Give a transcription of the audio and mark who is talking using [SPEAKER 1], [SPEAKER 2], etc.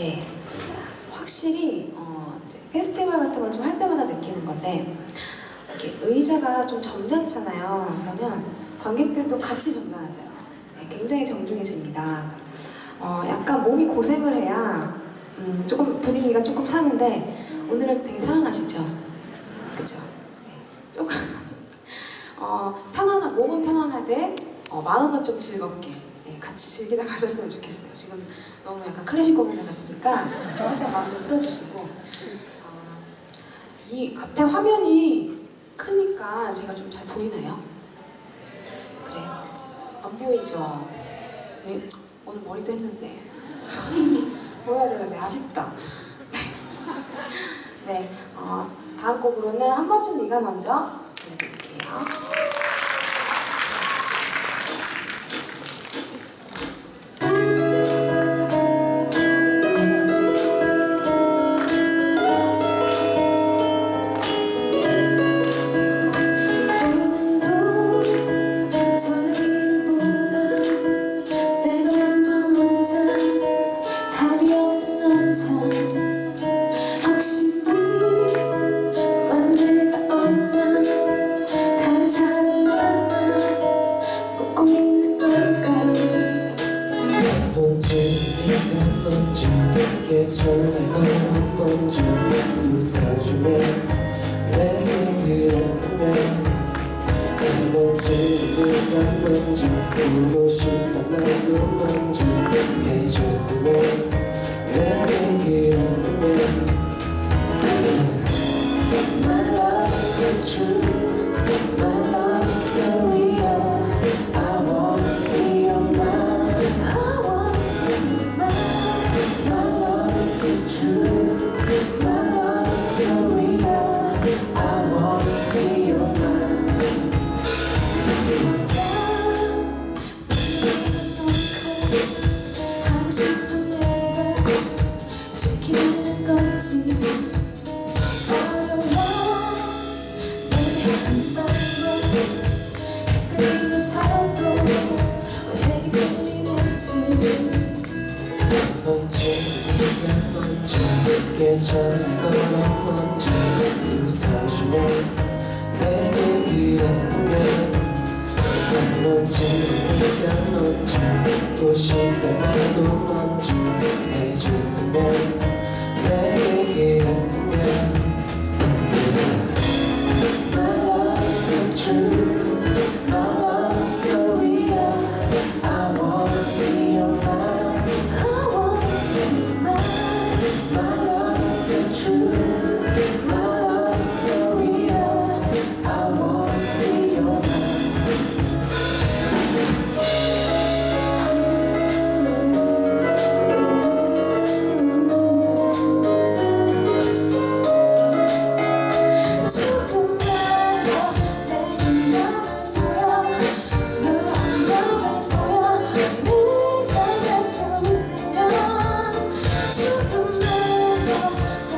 [SPEAKER 1] 예, 확실히 어, 이제 페스티벌 같은 걸 좀 할 때마다 느끼는 건데 이렇게 의자가 좀 점잖잖아요. 그러면 관객들도 같이 점잖아져요. 네, 굉장히 정중해집니다. 어, 약간 몸이 고생을 해야 음, 조금 분위기가 조금 사는데 오늘은 되게 편안하시죠? 그쵸? 네, 조금 어, 편안한 몸은 편안하되 어, 마음은 좀 즐겁게 네, 같이 즐기다 가셨으면 좋겠어요. 지금 너무 약간 클래식 공연 같 네, 살짝 마음 좀 풀어주시고 어, 이 앞에 화면이 크니까 제가 좀 잘 보이나요? 그래요? 안 보이죠? 네, 오늘 머리도 했는데 보여야 되는데 아쉽다. 네, 어, 다음 곡으로는 한 번쯤 네가 먼저 들려드릴게요. 먼저
[SPEAKER 2] 내게 전화가 먼저 웃어주면 내게 그랬으면 한 번쯤 네가 먼저 보고 싶단 말도 먼저 해줬으면 내게 그랬으면.
[SPEAKER 1] My love is so true to 괜찮은 건지 웃어주네. 내 얘기를 쓰게 어떤 건지
[SPEAKER 2] 내가 뭔지 보시다 나도 먼지, 해줬으면 love.